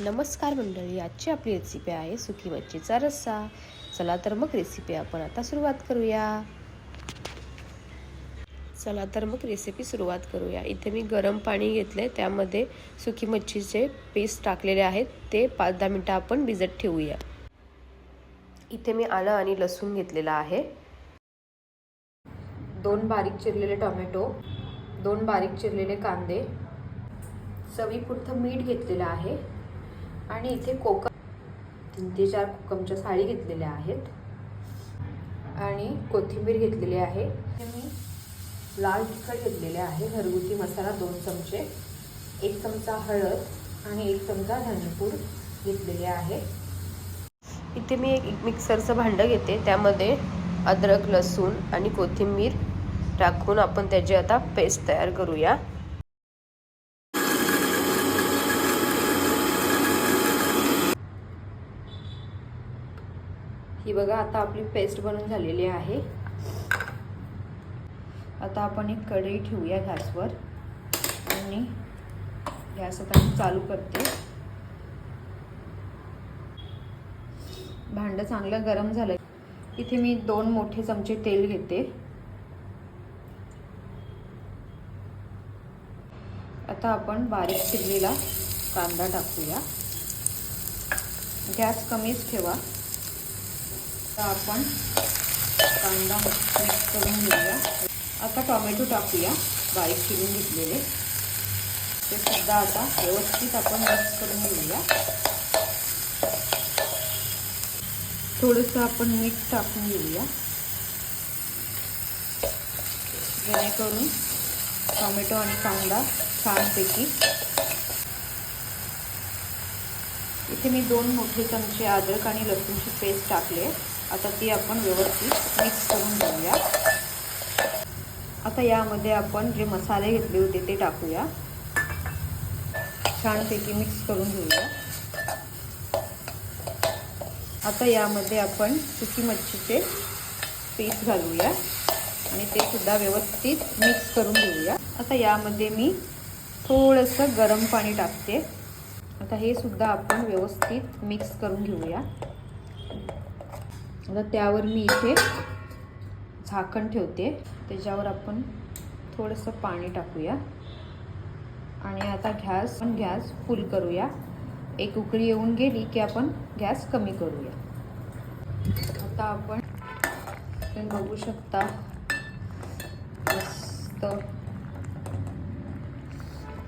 नमस्कार मंडळी आजची आपली रेसिपी आहे सुकी मच्छीचा रस्सा. चला तर मग रेसिपी आपण आता सुरुवात करूया. चला तर मग रेसिपी सुरुवात करूया. इथे मी गरम पाणी घेतले त्यामध्ये सुकी मच्छीचे पेस्ट टाकलेले आहेत ते पाच दहा मिनटं आपण भिजत ठेवूया. इथे मी आलं आणि लसूण घेतलेला आहे. दोन बारीक चिरलेले टोमॅटो दोन बारीक चिरलेले कांदे चवीपुरतं मीठ घेतलेलं आहे. आणि इथे कोकम तीन ते चार कोकमच्या साडी घेतलेल्या आहेत. आणि कोथिंबीर घेतलेली आहे. इथे मी लाल तिखट घेतलेले आहे. घरगुती मसाला दोन चमचे एक चमचा हळद आणि एक चमचा धनपूर घेतलेले आहे. इथे मी एक मिक्सरचं भांडं घेते. त्यामध्ये अद्रक लसूण आणि कोथिंबीर टाकून आपण त्याची आता पेस्ट तयार करूया. ही बघा आता आपली पेस्ट बनून झालेली आहे. आता आपण एक कढई ठेवूया गॅसवर. आणि गॅस आता मी चालू करते. भांडं चांगलं गरम झालं. इथे मी दोन मोठे चमचे तेल घेते. आता आपण बारीक चिरलेला कांदा टाकूया. गॅस कमीच ठेवा. आता आपण कांदा मिक्स करून घेऊया. आता टोमॅटो टाकूया बारीक चिरून घेतलेले. ते सुद्धा आता व्यवस्थित आपण मिक्स करून घेऊया. थोडंसं आपण मीठ टाकून घेऊया. जेणेकरून टोमॅटो आणि कांदा छानपैकी. इथे मी दोन मोठे चमचे अद्रक आणि लसूणची पेस्ट टाकले आता ती आपण व्यवस्थित मिक्स करून घेऊया. आता यामध्ये आपण जे मसाले घेतले होते ते टाकूया. छानपैकी मिक्स करून घेऊया. आता यामध्ये आपण सुकी मच्छीचे पीस घालूया आणि ते सुद्धा व्यवस्थित मिक्स करून घेऊया. आता यामध्ये मी थोडंसं गरम पाणी टाकते. आता हे सुद्धा आपण व्यवस्थित मिक्स करून घेऊया. आता त्यावर मी इथे झाकण ठेवते. त्याच्यावर आपण थोडंसं पाणी टाकूया. आणि आता गॅस पण गॅस फुल करूया. एक उकळी येऊन गेली की आपण गॅस कमी करूया. आता आपण बघू शकता. मस्त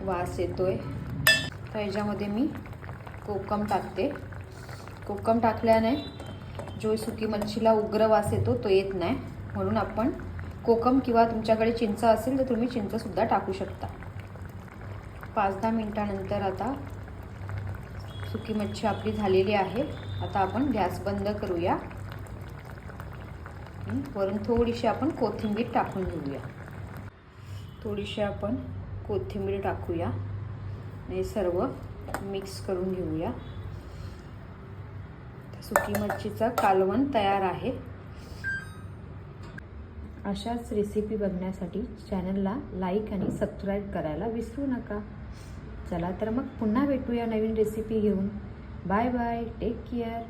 वास येतोय. तर ह्याच्यामध्ये मी कोकम टाकते. कोकम टाकल्याने जो सुकी मच्छीला उग्र वास येतो तो येत नाही. म्हणून आपण कोकम किंवा तुमच्याकडे चिंच असेल तर तुम्ही चिंचसुद्धा टाकू शकता. पाच दहा मिनटानंतर आता सुकी मच्छी आपली झालेली आहे. आता आपण गॅस बंद करूया. वरून थोडीशी आपण कोथिंबीर टाकून घेऊया. थोडीशी आपण कोथिंबीर टाकूया. हे सर्व मिक्स करून घेऊया. सुकी मच्छीचा कालवण तयार आहे. अशाच रेसिपी बघण्यासाठी चॅनलला लाईक आणि सबस्क्राईब करायला विसरू नका. चला तर मग पुन्हा भेटूया नवीन रेसिपी घेऊन. Bye bye take care